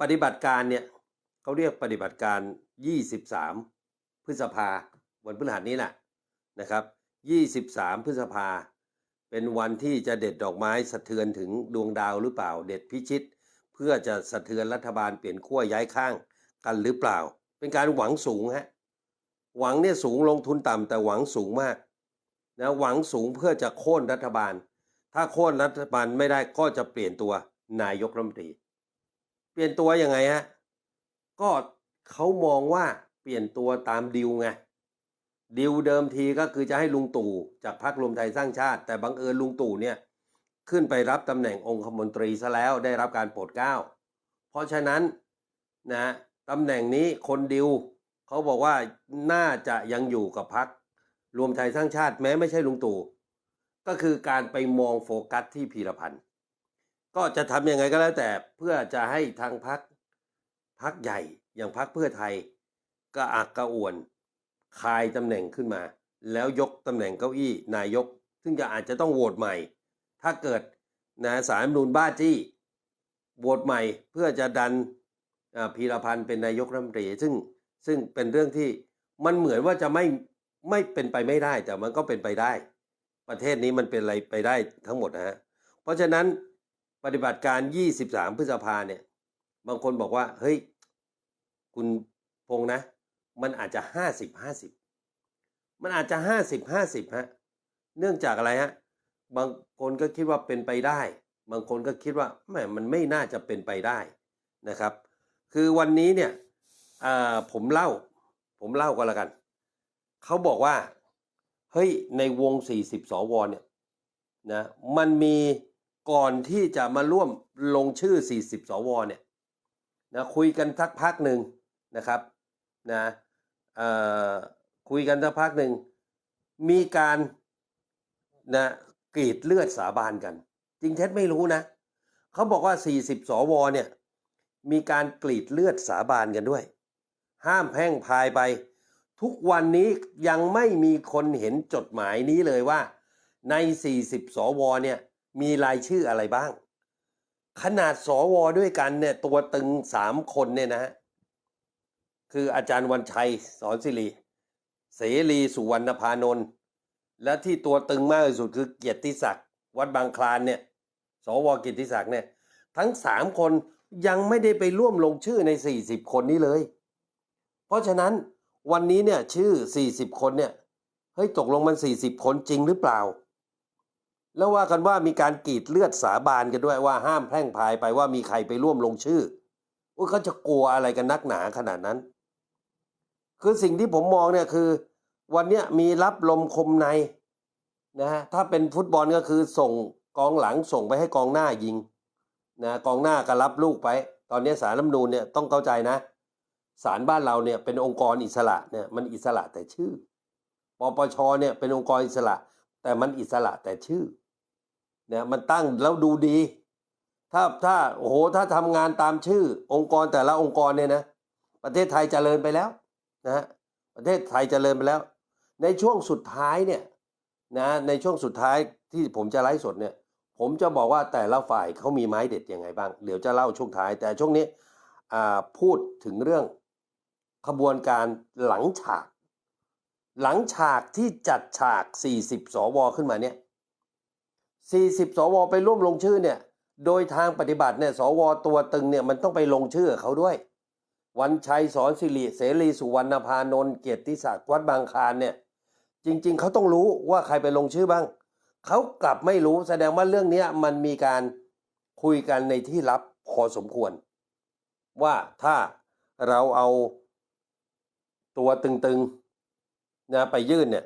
ปฏิบัติการเนี่ยเขาเรียกปฏิบัติการ 23 พฤษภาวันพฤหัสนี้แหละนะครับ 23 พฤษภา เป็นวันที่จะเด็ดดอกไม้สะเทือนถึงดวงดาวหรือเปล่า เด็ดพิชิต เพื่อจะสะเทือนรัฐบาลเปลี่ยนขั้วย้ายข้างกันหรือเปล่า เป็นการหวังสูงฮะหวังเนี่ยสูงลงทุนต่ำแต่หวังสูงมากนะหวังสูงเพื่อจะโค่นรัฐบาล ถ้าโค่นรัฐบาลไม่ได้ก็จะเปลี่ยนตัวนายกรัฐมนตรี ปลี่ยนตัวยังไงฮะ ก็เขามองว่าเปลี่ยนตัวตามดิวไง ดิวเดิมทีก็คือจะให้ลุงตู่จากพรรครวมไทยสร้างชาติ แต่บังเอิญลุงตู่เนี่ย ขึ้นไปรับตำแหน่งองคมนตรีซะแล้วได้รับการโปรดเกล้า เพราะฉะนั้นนะตำแหน่งนี้คนดิวเขาบอกว่าน่าจะยังอยู่กับพรรครวมไทยสร้างชาติแม้ไม่ใช่ลุงตู่ก็คือการไปมองโฟกัสที่พีรพันธ์ ก็จะทำยังไงก็แล้วแต่เพื่อจะให้ทางพักพักใหญ่อย่างพักเพื่อไทยกระอักกระอ่วนคายตำแหน่งขึ้นมา แล้วยกตำแหน่งเก้าอี้นายก ซึ่งจะอาจจะต้องโหวตใหม่ ถ้าเกิดนะสารมนูนบ้าจี้โหวตใหม่เพื่อจะดันอ่าพีรพันธ์เป็นนายกรัฐมนตรีซึ่งซึ่งเป็นเรื่องที่มันเหมือนว่าจะไม่ไม่เป็นไปไม่ได้แต่มันก็เป็นไปได้ ประเทศนี้มันเป็นอะไรไปได้ทั้งหมดนะฮะเพราะฉะนั้น ปฏิบัติการ 23 พฤษภาเนี่ย บางคนบอกว่า เฮ้ย คุณพงษ์นะ มันอาจจะ 50 50 มันอาจจะ 50 50ฮะ เนื่องจากอะไรฮะ บางคนก็คิดว่าเป็นไปได้ บางคนก็คิดว่าแหมมันไม่น่าจะเป็นไปได้นะครับ คือวันนี้เนี่ยอ่าผมเล่า ผมเล่าก็แล้วกัน เขาบอกว่า เฮ้ย ในวง 40 สวเนี่ย นะ มันมี ก่อนที่จะมาร่วมลงชื่อ 40 สวเนี่ยนะคุยกันสักพักหนึ่งนะครับนะคุยกันสักพักหนึ่งมีการนะกรีดเลือดสาบานกัน จริงเท็จไม่รู้นะเขาบอกว่า 40 สวเนี่ยมีการกรีดเลือดสาบานกันด้วย ห้ามแพ่งพายไป ทุกวันนี้ยังไม่มีคนเห็นจดหมายนี้เลยว่า ใน 40 สวเนี่ย มีรายชื่ออะไรบ้าง ขนาดสวด้วยกันเนี่ย ตัวตึงสามคนเนี่ยนะฮะคืออาจารย์วันชัยสอนศิริเสรีสุวรรณพานนท์และที่ตัวตึงมากที่สุดคือเกียรติศักดิ์วัดบางคลานเนี่ย สวเกียรติศักดิ์เนี่ย ทั้งสามคนยังไม่ได้ไปร่วมลงชื่อใน 40 คนนี้เลย เพราะฉะนั้นวันนี้เนี่ยชื่อ 40 คนเนี่ยเฮ้ยตกลงมัน 40 คนจริงหรือเปล่า แล้วว่ากันว่ามีการกรีดเลือดสาบานกันด้วยว่าห้ามแพร่งพายไปว่ามีใครไปร่วมลงชื่ออุ้ยเขาจะกลัวอะไรกันนักหนาขนาดนั้น คือสิ่งที่ผมมองเนี่ยคือ วันนี้มีรับลมคมในนะฮะถ้าเป็นฟุตบอลก็คือส่งกองหลังส่งไปให้กองหน้ายิงนะกองหน้าก็รับลูกไป ตอนนี้สารรัฐมนูญเนี่ยต้องเข้าใจนะศาลบ้านเราเนี่ยเป็นองค์กรอิสระเนี่ยมันอิสระแต่ชื่อปปชเนี่ยเป็นองค์กรอิสระ แต่มันอิสระแต่ชื่อ เนี่ยมันตั้งแล้วดูดี ถ้าถ้าโอ้โหถ้าทำงานตามชื่อ องค์กรแต่ละองค์กรเนี่ยนะประเทศไทยเจริญไปแล้วนะฮะประเทศไทยเจริญไปแล้ว ในช่วงสุดท้ายเนี่ยนะในช่วงสุดท้ายที่ผมจะไลฟ์สดเนี่ย ผมจะบอกว่าแต่ละฝ่ายเขามีไม้เด็ดยังไงบ้าง เดี๋ยวจะเล่าช่วงท้าย แต่ช่วงนี้อ่าพูดถึงเรื่องขบวนการหลังฉาก หลังฉากที่จัดฉาก 40 สวขึ้นมาเนี่ย 40 สวไปร่วมลงชื่อเนี่ย โดยทางปฏิบัติเนี่ยสวตัวตึงเนี่ยมันต้องไปลงชื่อเขาด้วย วันชัยสอนสิริเสรีสุวรรณพานนท์เกียรติศักดิ์วัดบางคลานเนี่ย จริง ๆ เขาต้องรู้ว่าใครไปลงชื่อบ้าง เขากลับไม่รู้แสดงว่าเรื่องนี้มันมีการคุยกันในที่ลับพอสมควร ว่าถ้าเราเอาตัวตึงๆนะไปยื่นเนี่ย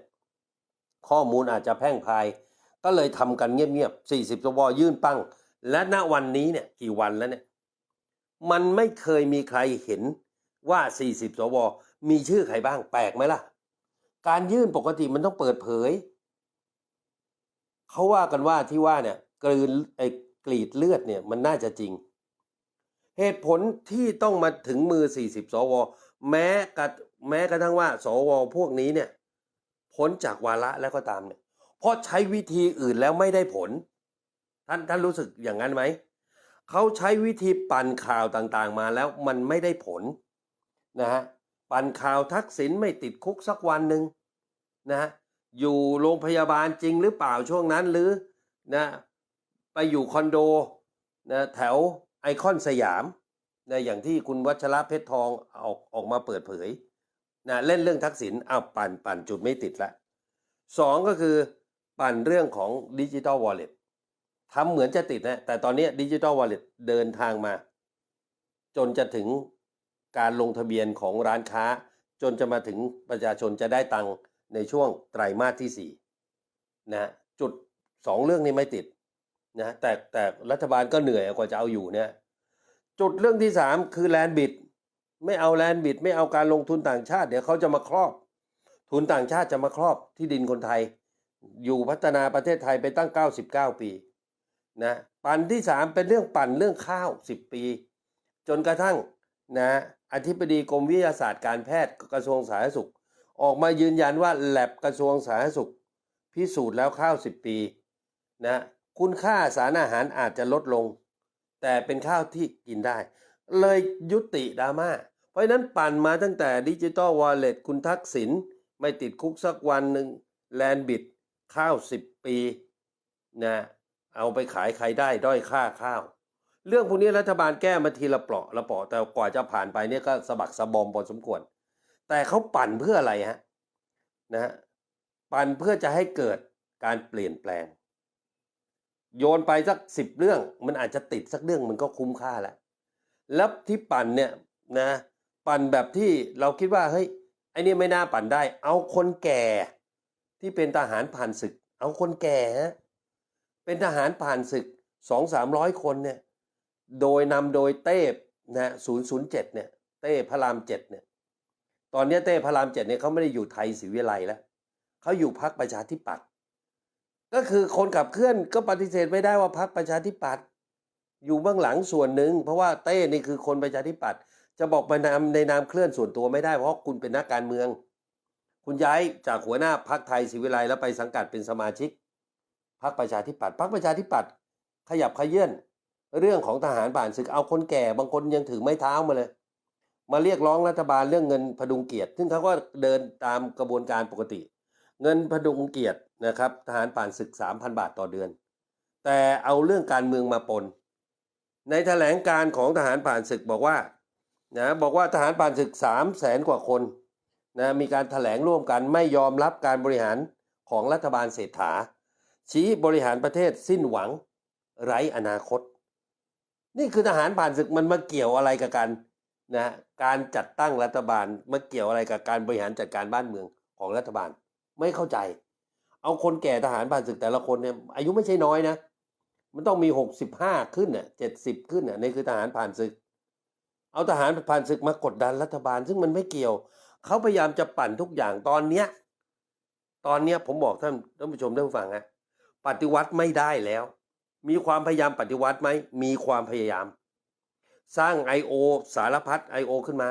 ข้อมูลอาจจะแพ่งพาย ก็เลยทำกันเงียบๆ40สวยื่นปั้ง และณวันนี้เนี่ยกี่วันแล้วเนี่ยมันไม่เคยมีใครเห็นว่า 40 สว มีชื่อใครบ้างแปลกไหมล่ะ การยื่นปกติมันต้องเปิดเผย เขาว่ากันว่าที่ว่าเนี่ยกลืนไอ้กรีดเลือดเนี่ยมันน่าจะจริง เหตุผลที่ต้องมาถึงมือ 40 สว แม้กระแม้กระทั่งว่า สวพวกนี้เนี่ย พ้นจากวาระแล้วก็ตามเนี่ย เพราะใช้วิธีอื่นแล้วไม่ได้ผล ท่านท่านรู้สึกอย่างนั้นไหมเขาใช้วิธีปั่นข่าวต่างๆมาแล้วมันไม่ได้ผลนะฮะปั่นข่าวทักษิณไม่ติดคุกสักวันหนึ่งนะฮะอยู่โรงพยาบาลจริงหรือเปล่าช่วงนั้นหรือนะไปอยู่คอนโดนะแถวไอคอนสยามนะอย่างที่คุณวัชระเพชรทองออกออกมาเปิดเผยนะเล่นเรื่องทักษิณอ้าวปั่นปั่นจุดไม่ติดละสองก็คือ ปั่นเรื่องของดิจิ t a ลวอลเล็ตทำเหมือนจะติดนะ แต่ตอนนี้ดิจิ t a ลวอลเล็ตเดินทางมา จนจะถึงการลงทะเบียนของร้านค้า จนจะมาถึงประชาชนจะได้ตังค์ในช่วงไตรมาสที่สี่นะจุดสองเรื่องนี้ไม่ติดนะแต่แต่รัฐบาลก็เหนื่อยกว่าจะเอาอยู่เนี่ยจุดเรื่องที่สามคือแลนบิดไม่เอาแลนบิดไม่เอาการลงทุนต่างชาติ เดี๋ยวเขาจะมาครอบ ทุนต่างชาติจะมาครอบที่ดินคนไทย อยู่พัฒนาประเทศไทยไปตั้ง 99 ปีนะปั่นที่สามเป็นเรื่องปั่นเรื่องข้าว 10 ปี จนกระทั่งนะอธิบดีกรมวิทยาศาสตร์การแพทย์กระทรวงสาธารณสุข ออกมายืนยันว่าแลบกระทรวงสาธารณสุข พิสูจน์แล้วข้าว 10 ปีนะคุณค่าสารอาหารอาจจะลดลง แต่เป็นข้าวที่กินได้ เลยยุติดราม่าเพราะนั้นปั่นมาตั้งแต่ดิจิ t a ลวอลเล็ตคุณทักษิณไม่ติดคุกสักวันหนึ่งแลนบิด ข้าว10ปีนะเอาไปขายใครได้ด้อยค่าข้าว เรื่องพวกนี้รัฐบาลแก้มาทีละเปราะละเปราะแต่กว่าจะผ่านไปเนี่ยก็สะบักสะบอมพอสมควร แต่เขาปั่นเพื่ออะไรฮะนะปั่นเพื่อจะให้เกิดการเปลี่ยนแปลง โยนไปสักสิบเรื่อง มันอาจจะติดสักเรื่องมันก็คุ้มค่าแล้วแล้วที่ปั่นเนี่ยนะปั่นแบบที่เราคิดว่าเฮ้ยไอ้นี่ไม่น่าปั่นได้ เอาคนแก่ ที่เป็นทหารผ่านศึก เอาคนแก่ฮะเป็นทหารผ่านศึกสองสามร้อยคนเนี่ยโดยนำโดยเต้นะศูนย์ศูนย์เจ็ดเนี่ยเต้พระรามเจ็ดเนี่ยตอนนี้เต้พระรามเจ็ดเนี่ยเขาไม่ได้อยู่ไทยศรีวิไลแล้วเขาอยู่พักประชาธิปัตย์ก็คือคนขับเคลื่อนก็ปฏิเสธไม่ได้ว่าพักประชาธิปัตย์อยู่เบื้องหลังส่วนหนึ่ง เพราะว่าเต้นี่คือคนประชาธิปัตย์จะบอกไปนามในนามเคลื่อนส่วนตัวไม่ได้เพราะคุณเป็นนักการเมือง คุณย้ายจากหัวหน้าพักไทยศรีวิไลแล้วไปสังกัดเป็นสมาชิกพักประชาธิปัตย์พักประชาธิปัตย์ขยับขยื่นเรื่องของทหารผ่านศึกเอาคนแก่บางคนยังถือไม้เท้ามาเลย มาเรียกร้องรัฐบาลเรื่องเงินพดุงเกียรติ ซึ่งเขาก็เดินตามกระบวนการปกติ เงินพดุงเกียรตินะครับ ทหารผ่านศึก 3,000 บาทต่อเดือน แต่เอาเรื่องการเมืองมาปน ในแถลงการของทหารผ่านศึกบอกว่านะบอกว่าทหารผ่านศึก3 0 0แสนกว่าคน นะมีการถแถลงร่วมกันไม่ยอมรับการบริหารของรัฐบาลเศรษฐา ชี้บริหารประเทศสิ้นหวังไร้อนาคต นี่คือทหารผ่านศึกมันมาเกี่ยวอะไรกับกันนะการจัดตั้งรัฐบาลมาเกี่ยวอะไรกับการบริหารจัดการบ้านเมืองของรัฐบาลไม่เข้าใจ เอาคนแก่ทหารผ่านศึกแต่ละคนเนี่ยอายุไม่ใช่น้อยนะ มันต้องมีหกสิบห้าขึ้นเน่ะเจ็ดสิบขึ้นเน่ะนี่คือทหารผ่านศึก เอาทหารผ่านศึกมากดดันรัฐบาล ซึ่งมันไม่เกี่ยว เขาพยายามจะปั่นทุกอย่างตอนเนี้ย ตอนเนี้ยผมบอกท่านท่านผู้ชมท่านผู้ฟังฮะปฏิวัติไม่ได้แล้ว มีความพยายามปฏิวัติไหมมีความพยายาม สร้าง I.O. สารพัด I.O. ขึ้นมา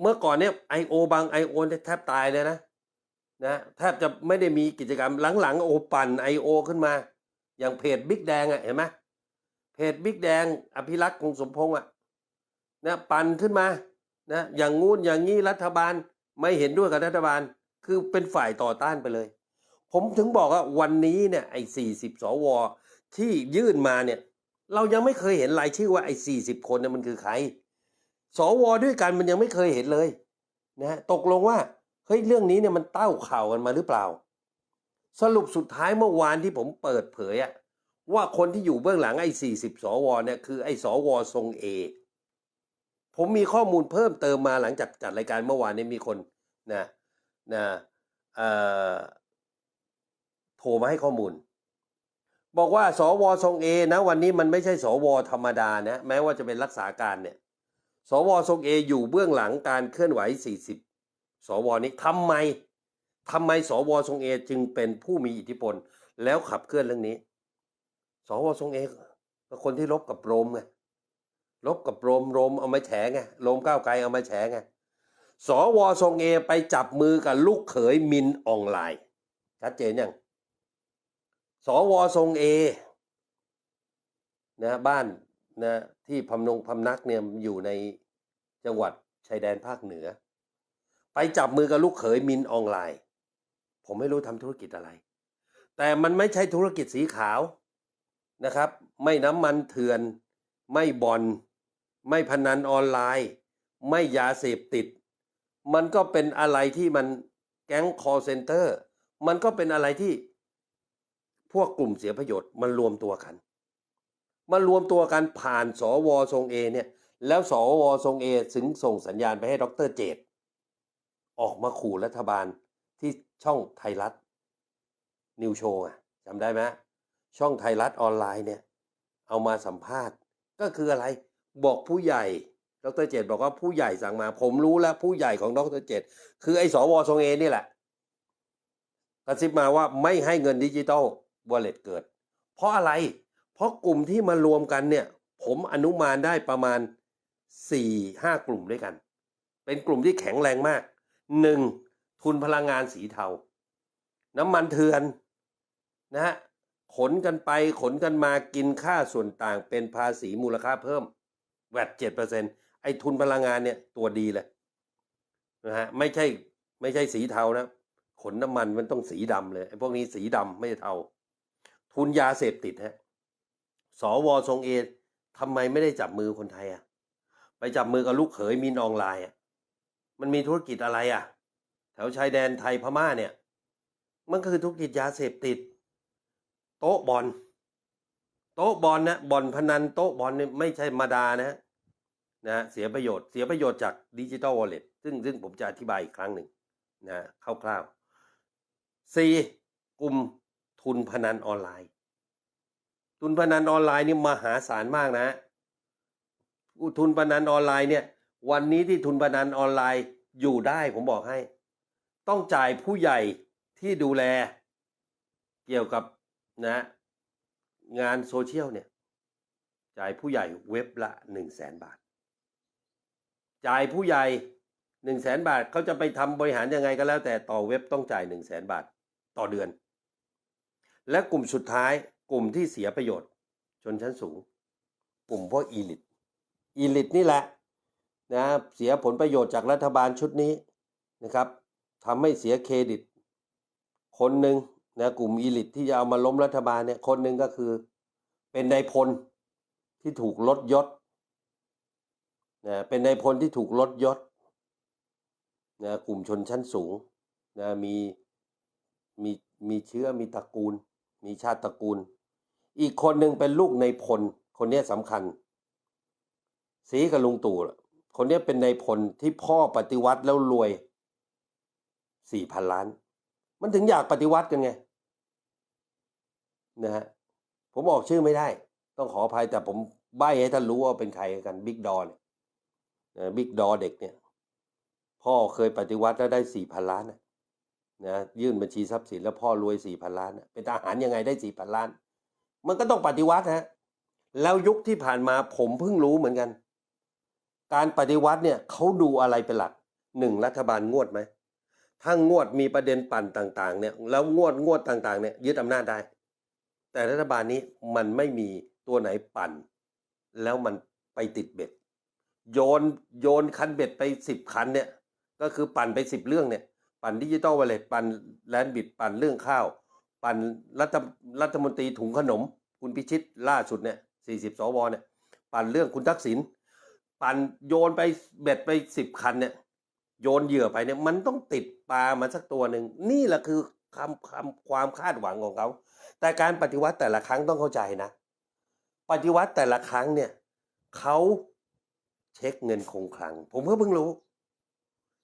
เมื่อก่อนเนี่ย I.O. บาง I.O. เนี่ยแทบตายเลยนะนะแทบจะไม่ได้มีกิจกรรมหลังๆโอปั่น I.O. ขึ้นมา อย่างเพจบิ๊กแดงอะเห็นไหมเพจบิ๊กแดง อภิรักษ์คงสมพงษ์อะนะปั่นขึ้นมา นะอย่างงู้นอย่างงี้รัฐบาลไม่เห็นด้วยกับรัฐบาล คือเป็นฝ่ายต่อต้านไปเลย ผมถึงบอกว่าวันนี้เนี่ยไอ้สี่สิบสวที่ยื่นมาเนี่ยเรายังไม่เคยเห็นรายชื่อว่าไอ้สี่สิบคนเนี่ยมันคือใคร สวด้วยกันมันยังไม่เคยเห็นเลยนะฮะตกลงว่าเฮ้ยเรื่องนี้เนี่ยมันเต้าข่าวกันมาหรือเปล่า สรุปสุดท้ายเมื่อวานที่ผมเปิดเผยอะว่าคนที่อยู่เบื้องหลังไอ้สี่สิบสวเนี่ยคือไอ้สวทรงเอ ผมมีข้อมูลเพิ่มเติมมาหลังจากจัดรายการเมื่อวานนี้มีคนนะนะเอ่อโทรมาให้ข้อมูล บอกว่าสวทรงเอนะวันนี้มันไม่ใช่สวธรรมดานะแม้ว่าจะเป็นรักษาการเนี่ยสวทรงเออยู่เบื้องหลังการเคลื่อนไหว 40 สวนี้ทำไมทำไมสวทรงเอจึงเป็นผู้มีอิทธิพล แล้วขับเคลื่อนเรื่องนี้ สวทรงเอก็คนที่ลบกับโรมไง ลบกับโรมโรมเอามาแฉไงโรมก้าวไกลเอามาแฉไงสวทรงเอไปจับมือกับลูกเขยมินออนไลน์ชัดเจนยังสวทรงเอนะบ้านนะที่พำนงพำนักเนี่ยอยู่ในจังหวัดชายแดนภาคเหนือ ไปจับมือกับลูกเขยมินออนไลน์ ผมไม่รู้ทำธุรกิจอะไร แต่มันไม่ใช่ธุรกิจสีขาวนะครับ ไม่น้ำมันเถื่อน ไม่บอล ไม่พนันออนไลน์ ไม่ยาเสพติด มันก็เป็นอะไรที่มันแก๊งคอเซนเตอร์ มันก็เป็นอะไรที่ พวกกลุ่มเสียประโยชน์มันรวมตัวกันมารวมตัวกันผ่านสวทรงเอเนี่ย แล้วสวทรงเอถึงส่งสัญญาณไปให้ดรเจตออกมาขู่รัฐบาลที่ช่องไทยรัฐ นิวโชว์อะจำได้ไหมช่องไทยรัฐออนไลน์เนี่ย เอามาสัมภาษณ์ก็คืออะไร บอกผู้ใหญ่ ดรเจตบอกว่าผู้ใหญ่สั่งมา ผมรู้แล้วผู้ใหญ่ของดรเจตคือไอ้สวทรงเอนี่แหละกระซิบมาว่าไม่ให้เงินดิจิตอลวอลเล็ตเกิด เพราะอะไร เพราะกลุ่มที่มารวมกันเนี่ย ผมอนุมานได้ประมาณสี่ห้ากลุ่มด้วยกัน เป็นกลุ่มที่แข็งแรงมากหนึ่งทุนพลังงานสีเทา น้ำมันเถื่อนนะฮะขนกันไปขนกันมากินค่าส่วนต่างเป็นภาษีมูลค่าเพิ่ม แวดเจ็ดเปอร์เซ็นไอ้ทุนพลังงานเนี่ยตัวดีเลยนะฮะไม่ใช่ไม่ใช่สีเทานะ ขนน้ำมันมันต้องสีดำเลยไอ้พวกนี้สีดำไม่ใช่เทา ทุนยาเสพติดฮะสวทรงเอทำไมไม่ได้จับมือคนไทยอะ ไปจับมือกับลูกเขยมินออนไลน์อะมันมีธุรกิจอะไรอะ แถวชายแดนไทยพม่าเนี่ย มันก็คือธุรกิจยาเสพติด โต๊ะบอล โต๊ะบอลนะบอลพนันโต๊ะบอลเนี่ยไม่ใช่มาดานะนะเสียประโยชน์เสียประโยชน์จากดิจิ t a ลวอลเล็ตซึ่งซึ่งผมจะอธิบายอีกครั้งหนึ่งนะคร่าวๆสี่กลุ่มทุนพนันออนไลน์ ทุนพนันออนไลน์นี่มหาศาลมากนะทุนพนันออนไลน์เนี่ย วันนี้ที่ทุนพนันออนไลน์อยู่ได้ผมบอกให้ ต้องจ่ายผู้ใหญ่ที่ดูแล เกี่ยวกับนะ งานโซเชียลเนี่ยจ่ายผู้ใหญ่เว็บละหนึ่งแสนบาท จ่ายผู้ใหญ่หนึ่งแสนบาทเขาจะไปทำบริหารยังไงก็แล้วแต่ต่อเว็บต้องจ่ายหนึ่งแสนบาทต่อเดือน และกลุ่มสุดท้ายกลุ่มที่เสียประโยชน์ ชนชั้นสูง กลุ่มพวกอีลิตอีลิตนี่แหละนะเสียผลประโยชน์จากรัฐบาลชุดนี้นะครับทำให้เสียเครดิต คนหนึ่ง นะกลุ่มอีลิตที่จะเอามาล้มรัฐบาลเนี่ยคนหนึ่งก็คือ เป็นนายพลที่ถูกลดยศนะเป็นนายพลที่ถูกลดยศนะกลุ่มชนชั้นสูงนะมีมีมีเชื้อมีตระกูล มีชาติตระกูล อีกคนหนึ่งเป็นลูกนายพล คนนี้สำคัญ สีกับลุงตู่คนนี้เป็นนายพลที่พ่อปฏิวัติแล้วรวยสี่พันล้าน มันถึงอยากปฏิวัติกันไง นะฮะผมออกชื่อไม่ได้ ต้องขออภัยแต่ผมใบให้ท่านรู้ว่าเป็นใครกันบิ๊กดอเนี่ยบิ๊กดอเด็กเนี่ย พ่อเคยปฏิวัติแล้วได้สี่พันล้านนะนะยื่นบัญชีทรัพย์สินแล้วพ่อรวยสี่พันล้านนะเป็นทหารยังไงได้สี่พันล้าน มันก็ต้องปฏิวัติฮะแล้วยุคที่ผ่านมาผมเพิ่งรู้เหมือนกัน การปฏิวัติเนี่ยเขาดูอะไรเป็นหลักหนึ่งรัฐบาลงวดไหมถ้างวดมีประเด็นปั่นต่าง ๆ เนี่ย แล้วงวดงวดต่าง ๆ เนี่ยยึดอำนาจได้ แต่รัฐบาลนี้มันไม่มีตัวไหนปั่น แล้วมันไปติดเบ็ด โยนโยนคันเบ็ดไปสิบคันเนี่ย ก็คือปั่นไปสิบเรื่องเนี่ย ปั่นดิจิตอลวอลเล็ตปั่นแลนด์บิดปั่นเรื่องข้าว ปั่นรัฐรัฐมนตรีถุงขนม คุณพิชิตล่าสุดเนี่ยสี่สิบสวเนี่ย ปั่นเรื่องคุณทักษิณปั่นโยนไปเบ็ดไปสิบคันเนี่ย โยนเหยื่อไปเนี่ยมันต้องติดปลามาสักตัวหนึ่งนี่แหละคือคำคำความคาดหวังของเขา แต่การปฏิวัติแต่ละครั้งต้องเข้าใจนะ ปฏิวัติแต่ละครั้งเนี่ยเขาเช็คเงินคงคลัง ผมก็เพิ่งรู้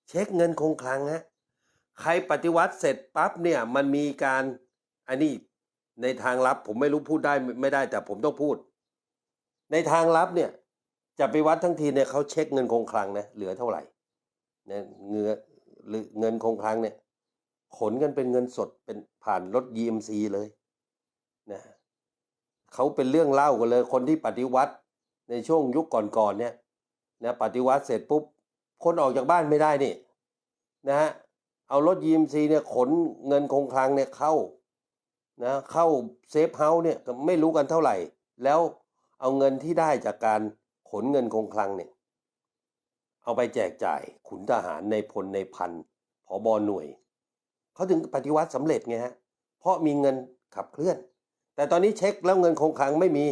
เช็คเงินคงคลังฮะใครปฏิวัติเสร็จปั๊บเนี่ยมันมีการอันนี้ในทางลับ ผมไม่รู้พูดได้ไม่ได้แต่ผมต้องพูด ในทางลับเนี่ยจะไปวัดทั้งทีเนี่ยเขาเช็คเงินคงคลังนะเหลือเท่าไหร่เนี่ยเงือหรือเงินคงคลังเนี่ยขนกันเป็นเงินสดเป็นผ่านรถ GMC เลย นะเขาเป็นเรื่องเล่ากันเลย คนที่ปฏิวัติในช่วงยุคก่อนๆเนี่ยนะปฏิวัติเสร็จปุ๊บ คนออกจากบ้านไม่ได้นี่นะฮะเอารถ GMC เนี่ยขนเงินคงคลังเนี่ยเข้านะเข้าเซฟเฮาส์เนี่ยไม่รู้กันเท่าไหร่ แล้วเอาเงินที่ได้จากการขนเงินคงคลังเนี่ยเอาไปแจกจ่ายขุนทหารในพลในพันผอบอหน่วย เขาถึงปฏิวัติสำเร็จไงฮะเพราะมีเงินขับเคลื่อน แต่ตอนนี้เช็คแล้วเงินคงคลังไม่มี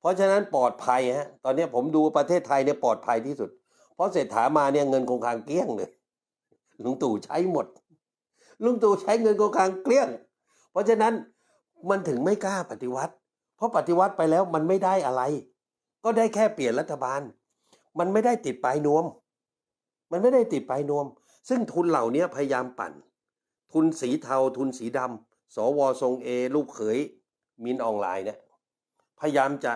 เพราะฉะนั้นปลอดภัยฮะตอนนี้ผมดูประเทศไทยเนี่ยปลอดภัยที่สุด เพราะเศรษฐามาเนี่ยเงินคงคลังเกลี้ยงเลยลุงตู่ใช้หมดลุงตู่ใช้เงินคงคลังเกลี้ยง เพราะฉะนั้นมันถึงไม่กล้าปฏิวัติ เพราะปฏิวัติไปแล้วมันไม่ได้อะไร ก็ได้แค่เปลี่ยนรัฐบาล มันไม่ได้ติดปลายนวม มันไม่ได้ติดปลายนวม ซึ่งทุนเหล่านี้พยายามปั่น ทุนสีเทาทุนสีดำสวทรงเอลูกเขย มินออนไลน์เนี่ยพยายามจะ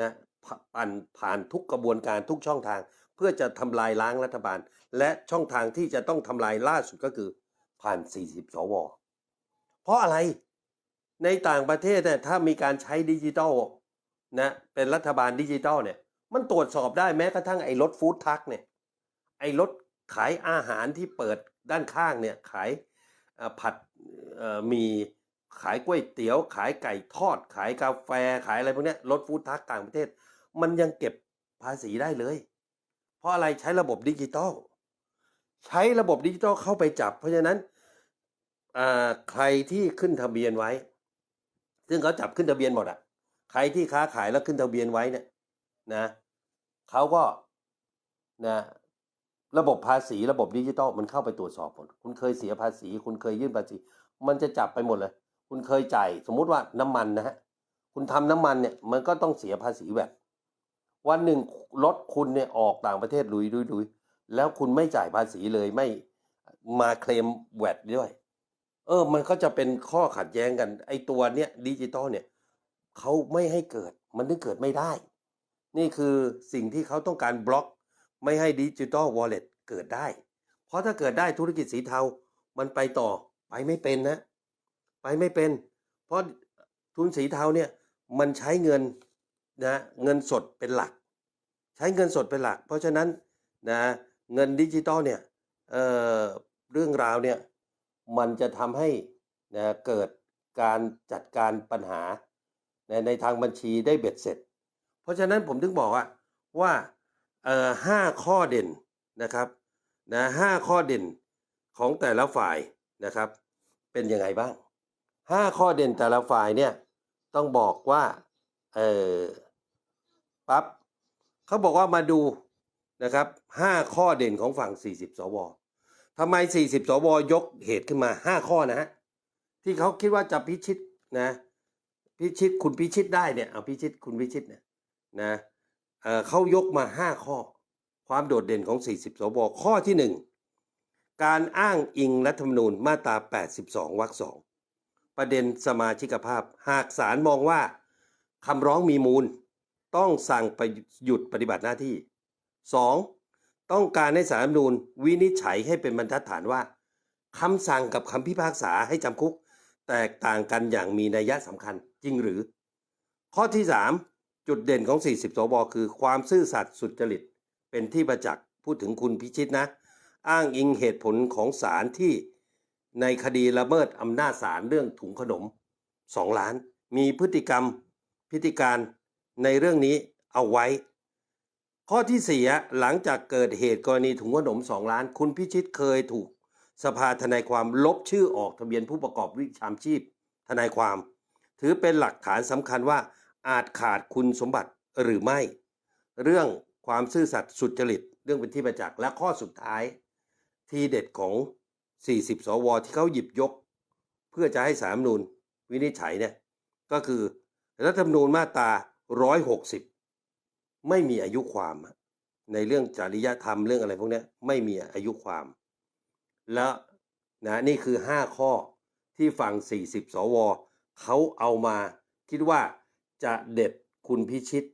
นะผปั่นผ่านทุกกระบวนการทุกช่องทาง เพื่อจะทำลายล้างรัฐบาล และช่องทางที่จะต้องทำลายล่าสุดก็คือผ่าน 40 สว เพราะอะไรในต่างประเทศเนี่ยถ้ามีการใช้ดิจิทัลนะเป็นรัฐบาลดิจิทัลเนี่ยมันตรวจสอบได้แม้กระทั่งไอ้รถฟู้ดทักเนี่ยไอ้รถขายอาหารที่เปิดด้านข้างเนี่ยขายผัดมี ขายก๋วยเตี๋ยว ขายไก่ทอด ขายกาแฟ ขายอะไรพวกนี้รถฟู้ดทักต่างประเทศ มันยังเก็บภาษีได้เลย เพราะอะไรใช้ระบบดิจิตอลใช้ระบบดิจิตอลเข้าไปจับ เพราะฉะนั้นใครที่ขึ้นทะเบียนไว้ ซึ่งเขาจับขึ้นทะเบียนหมดอะใครที่ค้าขายแล้วขึ้นทะเบียนไว้เนี่ยนะเขาก็นะระบบภาษีระบบดิจิตอลมันเข้าไปตรวจสอบหมด คุณเคยเสียภาษี คุณเคยยื่นภาษี มันจะจับไปหมดเลย คุณเคยจ่ายสมมุติว่าน้ำมันนะฮะคุณทำน้ำมันเนี่ยมันก็ต้องเสียภาษีแวดวันหนึ่งรถคุณเนี่ยออกต่างประเทศลุยลุยลุยแล้วคุณไม่จ่ายภาษีเลยไม่มาเคลมแวดด้วย เออ มันก็จะเป็นข้อขัดแย้งกัน ไอ้ตัวเนี้ยดิจิตอลเนี่ยเขาไม่ให้เกิดมันถึงเกิดไม่ได้ นี่คือสิ่งที่เขาต้องการบล็อก ไม่ให้ดิจิตอลวอลเล็ตเกิดได้ เพราะถ้าเกิดได้ธุรกิจสีเทา มันไปต่อไปไม่เป็นนะ ไปไม่เป็น เพราะทุนสีเทาเนี่ยมันใช้เงินนะเงินสดเป็นหลัก ใช้เงินสดเป็นหลัก เพราะฉะนั้นนะเงินดิจิตอลเนี่ยเเรื่องราวเนี่ยมันจะทำให้นะเกิดการจัดการปัญหาในในทางบัญชีได้เบ็ดเสร็จ เพราะฉะนั้นผมถึงบอกว่าว่าห้าข้อเด่นนะครับนะห้าข้อเด่นของแต่ละฝ่ายนะครับ เป็นยังไงบ้าง ห้าข้อเด่นแต่ละฝ่ายเนี่ยต้องบอกว่าเออปั๊บเขาบอกว่ามาดูนะครับห้าข้อเด่นของฝั่ง 40 สวทำไม 40 สวยกเหตุขึ้นมาห้าข้อนะฮะที่เขาคิดว่าจะพิชิตนะพิชิตคุณพิชิตได้เนี่ยเอาพิชิตคุณพิชิตเนี่ยนะเออเขายกมาห้าข้อ ความโดดเด่นของ 40 สวข้อที่หนึ่งการอ้างอิงรัฐธรรมนูญมาตรา 82 วรรคสอง ประเด็นสมาชิกภาพ หากศาลมองว่าคำร้องมีมูล ต้องสั่งไปหยุดปฏิบัติหน้าที่ 2. ต้องการให้ศาลรัฐธรรมนูญวินิจฉัยให้เป็นบรรทัดฐานว่าคำสั่งกับคำพิพากษาให้จำคุก แตกต่างกันอย่างมีนัยสำคัญจริงหรือ ข้อที่ 3 จุดเด่นของ 40สวคือความซื่อสัตย์สุจริต เป็นที่ประจักษ์พูดถึงคุณพิชิตนะ อ้างอิงเหตุผลของศาลที่ ในคดีละเมิดอำนาจศาลเรื่องถุงขนม 2 ล้าน มีพฤติกรรมพฤติการในเรื่องนี้เอาไว้ ข้อที่สี่หลังจากเกิดเหตุกรณีถุงขนม 2 ล้าน คุณพิชิตเคยถูกสภาทนายความลบชื่อออกทะเบียนผู้ประกอบวิชาชีพ ทนายความ ถือเป็นหลักฐานสำคัญว่าอาจขาดคุณสมบัติหรือไม่ เรื่องความซื่อสัตย์สุจริต เรื่องเป็นที่ประจักษ์และข้อสุดท้าย ที่เด็ดของ 40 สว ที่เขาหยิบยก เพื่อจะให้สามนูญวินิจฉัยเนี่ยก็คือรัฐธรรมนูญมาตรา 160 ไม่มีอายุความ ในเรื่องจริยธรรมเรื่องอะไรพวกนี้ไม่มีอายุความ แล้วนะนี่คือ 5 ข้อที่ฝั่ง 40 สวเขาเอามาคิดว่าจะเด็ดคุณพิชิต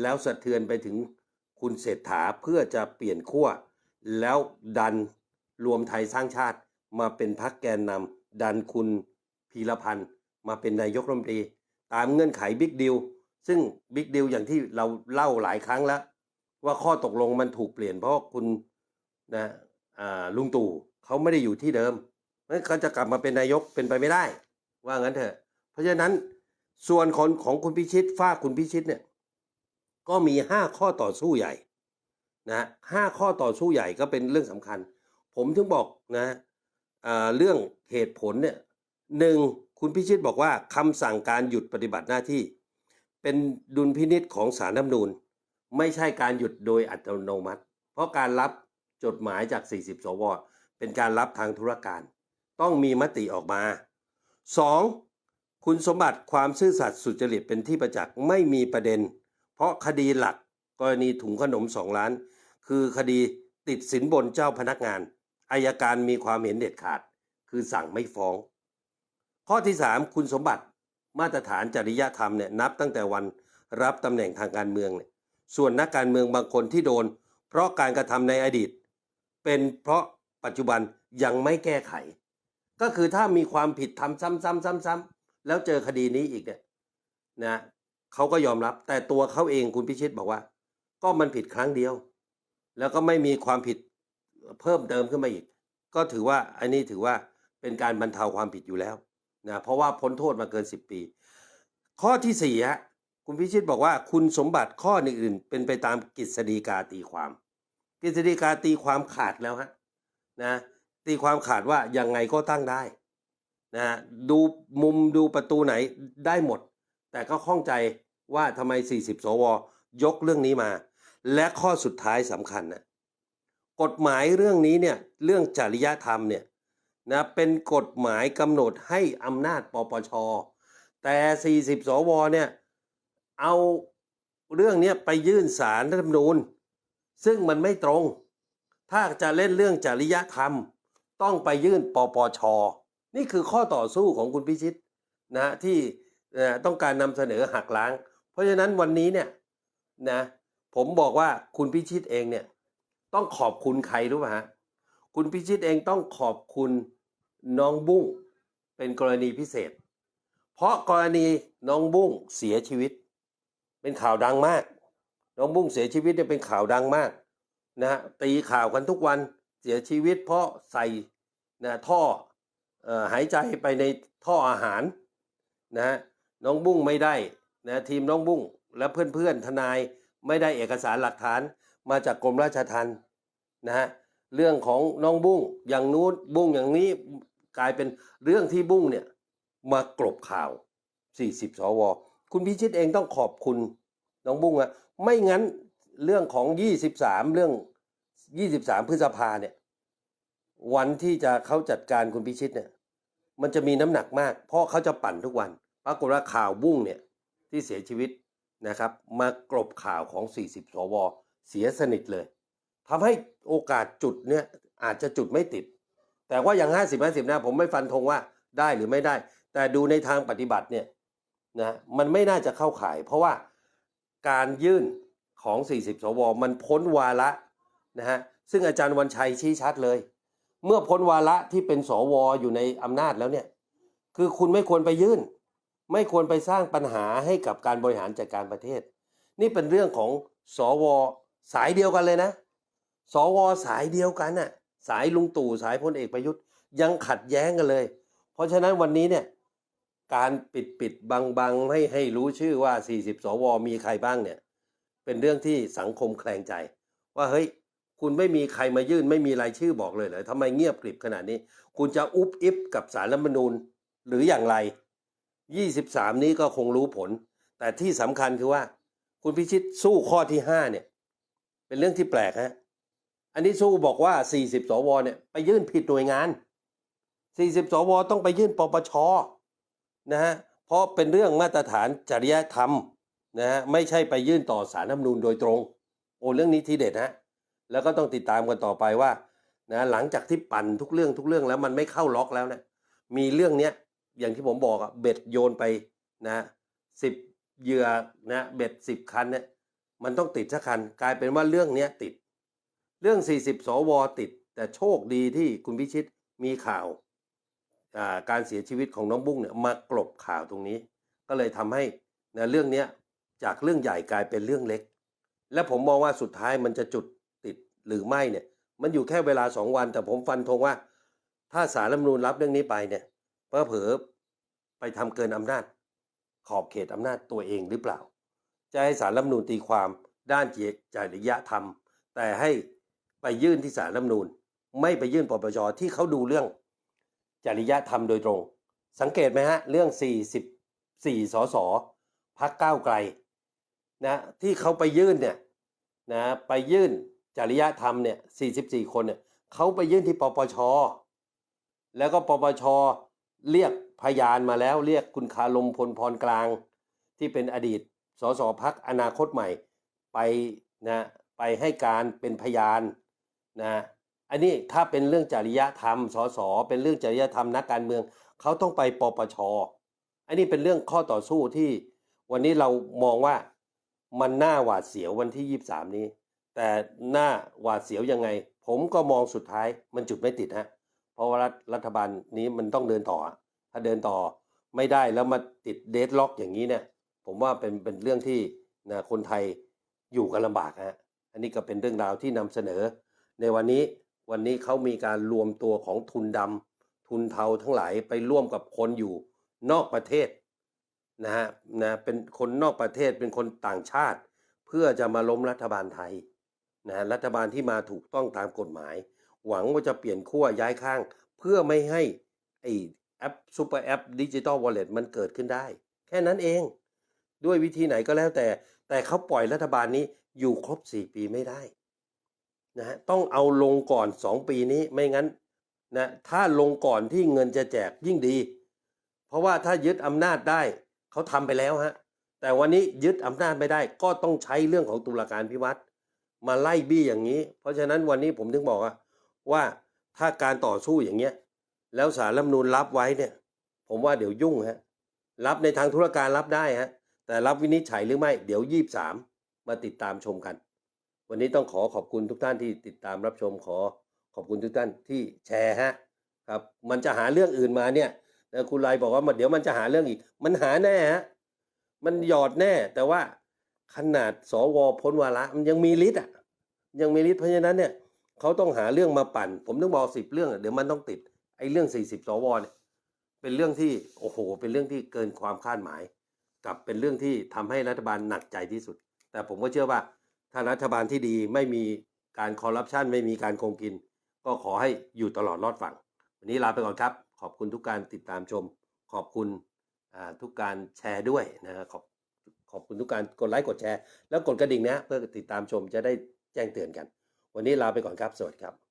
แล้วสะเทือนไปถึงคุณเศรษฐาเพื่อจะเปลี่ยนขั้วแล้วดันรวมไทยสร้างชาติ มาเป็นพักแกนนำดันคุณพีรพันธ์มาเป็นนายกรัฐมนตรี ตามเงื่อนไขบิ๊กดิวซึ่งบิ๊กดิวอย่างที่เราเล่าหลายครั้งแล้ว ว่าข้อตกลงมันถูกเปลี่ยนเพราะคุณนะอ่าลุงตู่เขาไม่ได้อยู่ที่เดิมเพราะฉะนั้นเขาจะกลับมาเป็นนายกเป็นไปไม่ได้ ว่างั้นเถอะ เพราะฉะนั้นส่วนของของคุณพิชิตฝ้าคุณพิชิตเนี่ยก็มีห้าข้อต่อสู้ใหญ่นะห้าข้อต่อสู้ใหญ่ก็เป็นเรื่องสำคัญ ผมถึงบอกนะ เรื่องเหตุผลเนี่ยหนึ่งคุณพิชิตบอกว่าคำสั่งการหยุดปฏิบัติหน้าที่ เป็นดุลพินิษของสารรัฐนูญไม่ใช่การหยุดโดยอัตโนมัติ เพราะการรับจดหมายจาก 40 สว เป็นการรับทางธุรการ ต้องมีมติออกมา 2. คุณสมบัติความซื่อสัตย์สุจริตเป็นที่ประจักษ์ไม่มีประเด็น เพราะคดีหลักกรณีถุงขนม2ล้าน คือคดีติดสินบนเจ้าพนักงาน อายการมีความเห็นเด็ดขาด คือสั่งไม่ฟ้อง ข้อที่ 3 คุณสมบัติมาตรฐานจริยธรรมเนี่ยนับตั้งแต่วันรับตำแหน่งทางการเมืองเนี่ยส่วนนักการเมืองบางคนที่โดน เพราะการกระทำในอดีต เป็นเพราะปัจจุบันยังไม่แก้ไข ก็คือถ้ามีความผิดทำซ้ำๆๆๆ แล้วเจอคดีนี้อีกเนี่ยนะเขาก็ยอมรับแต่ตัวเขาเองคุณพิชิตบอกว่า ก็มันผิดครั้งเดียว แล้วก็ไม่มีความผิด เพิ่มเติมขึ้นมาอีก ก็ถือว่าอันนี้ถือว่าเป็นการบรรเทาความผิดอยู่แล้วนะเพราะว่าพ้นโทษมาเกิน 10 ปี ข้อที่สี่ฮะคุณพิชิตบอกว่าคุณสมบัติข้ออื่นๆเป็นไปตามกฤษฎีกาตีความ กฤษฎีกาตีความขาดแล้วฮะนะตีความขาดว่ายังไงก็ตั้งได้นะดูมุมดูประตูไหนได้หมด แต่ก็ข้องใจว่าทำไม 40 สวยกเรื่องนี้มา และข้อสุดท้ายสำคัญนะ กฎหมายเรื่องนี้เนี่ยเรื่องจริยธรรมเนี่ยนะเป็นกฎหมายกำหนดให้อำนาจปปช แต่ 40 สวเนี่ยเอาเรื่องนี้ไปยื่นสารรัฐธรรมนูญ ซึ่งมันไม่ตรง ถ้าจะเล่นเรื่องจริยธรรม ต้องไปยื่นปปช นี่คือข้อต่อสู้ของคุณพิชิตนะที่ต้องการนำเสนอหักล้าง เพราะฉะนั้นวันนี้เนี่ยนะผมบอกว่าคุณพิชิตเองเนี่ย ต้องขอบคุณใครรู้ป่ะฮะคุณพิชิตเองต้องขอบคุณน้องบุ้งเป็นกรณีพิเศษ เพราะกรณีน้องบุ้งเสียชีวิต เป็นข่าวดังมาก น้องบุ้งเสียชีวิตเนี่ยเป็นข่าวดังมากนะฮะตีข่าวกันทุกวันเสียชีวิต เพราะใส่นะท่ออ่อหายใจไปในท่ออาหารนะฮะน้องบุ้งไม่ได้นะทีมน้องบุ้งและเพื่อนๆทนายไม่ได้เอกสารหลักฐาน มาจากกรมราชทัณฑ์นะฮะเรื่องของน้องบุ้งอย่างนู้นบุ้งอย่างนี้กลายเป็นเรื่องที่บุ้งเนี่ยมากลบข่าว 40 สว คุณพิชิตเองต้องขอบคุณน้องบุ้งอะไม่งั้นเรื่องของ 23 เรื่อง 23 พฤษภาเนี่ยวันที่จะเขาจัดการคุณพิชิตเนี่ยมันจะมีน้ำหนักมาก เพราะเขาจะปั่นทุกวันปรากฏว่าข่าวบุ้งเนี่ยที่เสียชีวิตนะครับ มากลบข่าวของ 40 สว เสียสนิทเลยทำให้โอกาสจุดเนี่ยอาจจะจุดไม่ติด แต่ว่าอย่าง 50 50 นะ ผมไม่ฟันธงว่าได้หรือไม่ได้ แต่ดูในทางปฏิบัติเนี่ยนะมันไม่น่าจะเข้าข่าย เพราะว่าการยื่นของ 40 สว มันพ้นวาระนะฮะซึ่งอาจารย์วันชัยชี้ชัดเลย เมื่อพ้นวาระที่เป็นสวอยู่ในอำนาจแล้วเนี่ยคือคุณไม่ควรไปยื่น ไม่ควรไปสร้างปัญหาให้กับการบริหารจัดการประเทศ นี่เป็นเรื่องของสว สายเดียวกันเลยนะ สวสายเดียวกันน่ะ สายลุงตู่สายพลเอกประยุทธ์ยังขัดแย้งกันเลย เพราะฉะนั้นวันนี้เนี่ย การปิดปิดบังบังให้ให้รู้ชื่อว่า 40 สวมีใครบ้างเนี่ย เป็นเรื่องที่สังคมแคลงใจ ว่าเฮ้ย คุณไม่มีใครมายื่น ไม่มีรายชื่อบอกเลยเหรอทำไมเงียบกริบขนาดนี้ คุณจะอุบอิบกับสารรัฐมนูญหรืออย่างไร 23 นี้ก็คงรู้ผล แต่ที่สำคัญคือว่า คุณพิชิตสู้ข้อที่ 5 เนี่ย เป็นเรื่องที่แปลกฮะอันนี้สู้บอกว่า 40 สวเนี่ยไปยื่นผิดหน่วยงาน 40 สวต้องไปยื่นปปชนะฮะเพราะเป็นเรื่องมาตรฐานจริยธรรมนะฮะไม่ใช่ไปยื่นต่อสารรัฐมนูญโดยตรง โอ้เรื่องนี้ทีเด็ดฮะแล้วก็ต้องติดตามกันต่อไปว่านะหลังจากที่ปั่นทุกเรื่องทุกเรื่องแล้วมันไม่เข้าล็อกแล้วเนะมีเรื่องเนี้ยอย่างที่ผมบอกอะเบ็ดโยนไปนะสิบเหยื่อนะเบ็ดสิบคันเนี่ย มันต้องติดสักคัน กลายเป็นว่าเรื่องเนี้ยติด เรื่อง 40 สวติด แต่โชคดีที่คุณพิชิตมีข่าวาการเสียชีวิตของน้องบุ้งเนี่ยมากลบข่าวตรงนี้ ก็เลยทำให้นะเรื่องเนี้ยจากเรื่องใหญ่กลายเป็นเรื่องเล็ก และผมมองว่าสุดท้ายมันจะจุดติดหรือไม่เนี่ย มันอยู่แค่เวลาสองวัน แต่ผมฟันธงว่า ถ้าสารรัฐธรรมนูญรับเรื่องนี้ไปเนี่ยเผลอๆไปทำเกินอำนาจ ขอบเขตอำนาจตัวเองหรือเปล่า จะให้สารรัฐมนูญตีความด้านจริยธรรม แต่ให้ไปยื่นที่สารรัฐมนูญไม่ไปยื่นปปชที่เขาดูเรื่องจริยธรรมโดยตรง สังเกตไหมฮะ เรื่อง 44สสพักก้าวไกลนะที่เขาไปยื่นเนี่ยนะไปยื่นจริยธรรมเนี่ย 44 คนเนี่ยเขาไปยื่นที่ปปช แล้วก็ปปช เรียกพยานมาแล้ว เรียกคุณคารมพลพรกลาง ที่เป็นอดีต สสพักอนาคตใหม่ไปนะไปให้การเป็นพยานนะอันนี้ถ้าเป็นเรื่องจริยธรรมสสเป็นเรื่องจริยธรรมนักการเมืองเขาต้องไปปปชอันนี้เป็นเรื่องข้อต่อสู้ที่วันนี้เรามองว่ามันน่าหวาดเสียววันที่ 23 นี้ แต่หน้าหวาดเสียวยังไง ผมก็มองสุดท้ายมันจุดไม่ติดฮะเพราะว่ารัฐรัฐบาลนี้มันต้องเดินต่อ ถ้าเดินต่อไม่ได้แล้วมาติดเดดล็อกอย่างนี้เนี่ย ผมว่าเป็นเป็นเรื่องที่นะคนไทยอยู่กันลำบากฮะอันนี้ก็เป็นเรื่องราวที่นำเสนอ ในวันนี้วันนี้เขามีการรวมตัวของทุนดำทุนเทาทั้งหลายไปร่วมกับคนอยู่นอกประเทศนะฮะนะเป็นคนนอกประเทศเป็นคนต่างชาติ เพื่อจะมาล้มรัฐบาลไทยนะฮะรัฐบาลที่มาถูกต้องตามกฎหมาย หวังว่าจะเปลี่ยนขั้วย้ายข้าง เพื่อไม่ให้ไอแอปซูเปอร์แอปดิจิตอลวอลเล็ตมันเกิดขึ้นได้ แค่นั้นเอง ด้วยวิธีไหนก็แล้วแต่ แต่เขาปล่อยรัฐบาลนี้อยู่ครบ 4 ปีไม่ได้นะฮะต้องเอาลงก่อน 2 ปีนี้ไม่งั้นนะถ้าลงก่อนที่เงินจะแจกยิ่งดี เพราะว่าถ้ายึดอำนาจได้เขาทำไปแล้วฮะแต่วันนี้ยึดอำนาจไม่ได้ก็ต้องใช้เรื่องของตุลาการพิวัตรมาไล่บี้อย่างนี้ เพราะฉะนั้นวันนี้ผมถึงบอกว่าถ้าการต่อสู้อย่างเงี้ยแล้วสารรัฐมนูญรับไว้เนี่ย ผมว่าเดี๋ยวยุ่งฮะรับในทางธุรการรับได้ฮะ แต่รับวินิจฉัยหรือไม่เดี๋ยวยี่สามมาติดตามชมกัน วันนี้ต้องขอขอบคุณทุกท่านที่ติดตามรับชมขอขอบคุณทุกท่านที่แชร์ฮะครับมันจะหาเรื่องอื่นมาเนี่ยแต่คุณไลบอกว่ามันเดี๋ยวมันจะหาเรื่องอีก มันหาแน่ฮะมันหยอดแน่ แต่ว่าขนาดสวพ้นวาระมันยังมีฤทธิ์อะ ยังมีฤทธิ์เพราะฉะนั้นเนี่ยเขาต้องหาเรื่องมาปั่น ผมต้องบอกสิบเรื่องเดี๋ยวมันต้องติดไอ้เรื่องสี่สิบสวเนี่ยเป็นเรื่องที่โอ้โห เป็นเรื่องที่เกินความคาดหมาย กับเป็นเรื่องที่ทำให้รัฐบาลหนักใจที่สุด แต่ผมก็เชื่อว่าถ้ารัฐบาลที่ดีไม่มีการคอร์รัปชันไม่มีการโกงกิน ก็ขอให้อยู่ตลอดรอดฝั่ง วันนี้ลาไปก่อนครับ ขอบคุณทุกการติดตามชม ขอบคุณทุกการแชร์ด้วยนะครับขอบขอบคุณทุกการกดไลค์กดแชร์ แล้วกดกระดิ่งนะเพื่อติดตามชมจะได้แจ้งเตือนกัน วันนี้ลาไปก่อนครับ สวัสดีครับ